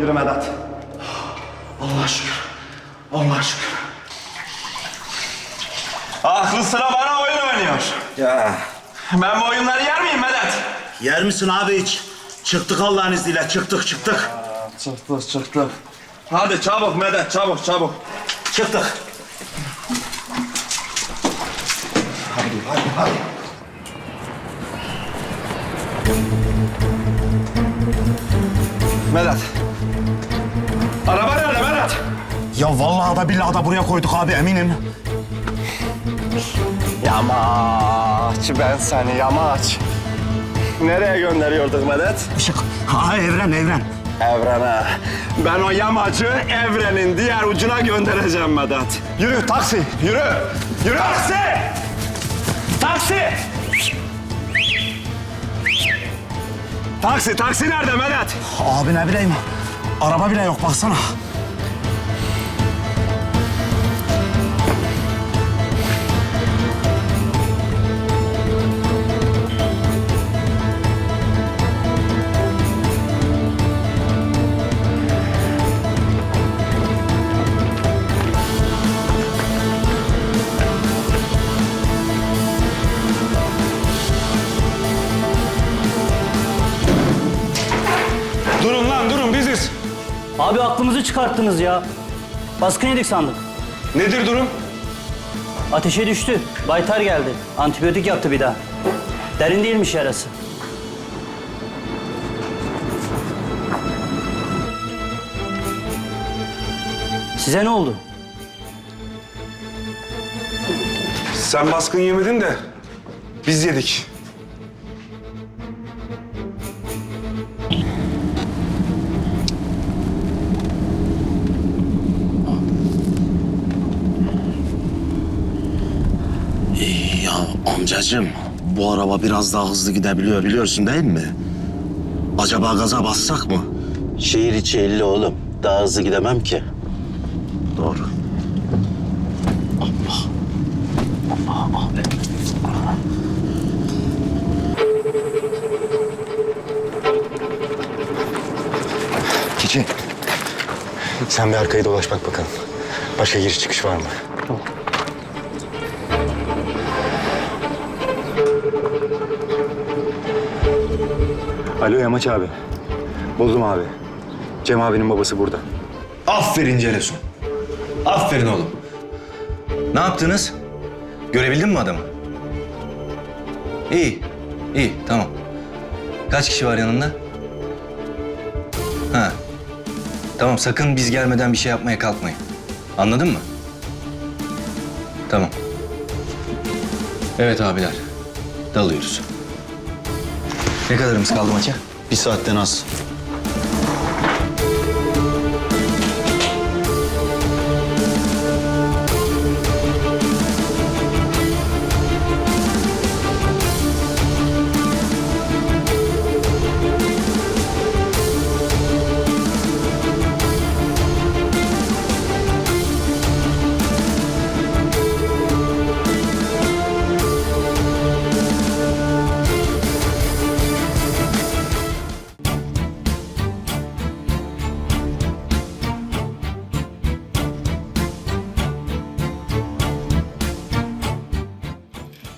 Yürü Medet. Allah şükür. Allah şükür. Aklı sıra bana oyun oynuyor. Ya. Ben bu oyunları yer miyim Medet? Yer misin abi hiç? Çıktık Allah'ın izniyle. Çıktık çıktık. Çıktık çıktık. Hadi çabuk Medet çabuk çabuk. Çıktık. Hadi hadi hadi. Medet. Araba nerede Medet? Ya vallahi da billahi da buraya koyduk abi eminim. Yamaç ben seni yamaç. Nereye gönderiyorduk Medet? Işık. Ha evren evren. Evrene. Ben o yamacı evrenin diğer ucuna göndereceğim Medet. Yürü taksi, yürü. Yürü. Taksi! Taksi! Taksi, taksi nerede Medet? Abi ne bileyim. Araba bile yok baksana. Abi aklımızı çıkarttınız ya. Baskın yedik sandık. Nedir durum? Ateşe düştü. Baytar geldi. Antibiyotik yaptı bir daha. Derin değilmiş yarası. Size ne oldu? Sen baskın yemedin de biz yedik. Ya amcacığım bu araba biraz daha hızlı gidebiliyor biliyorsun değil mi? Acaba gaza bassak mı? Şehir içi 50 oğlum. Daha hızlı gidemem ki. Doğru. Allah. Allah abi. Keçi. Sen bir arkayı dolaş bak bakalım. Başka giriş çıkış var mı? Alo Yamaç abi. Buldum abi. Cem abinin babası burada. Aferin Celesun. Aferin oğlum. Ne yaptınız? Görebildin mi adamı? İyi, iyi, tamam. Kaç kişi var yanında? Ha. Tamam, sakın biz gelmeden bir şey yapmaya kalkmayın. Anladın mı? Tamam. Evet abiler, dalıyoruz. Ne kadarımız kaldı maça? Bir saatten az.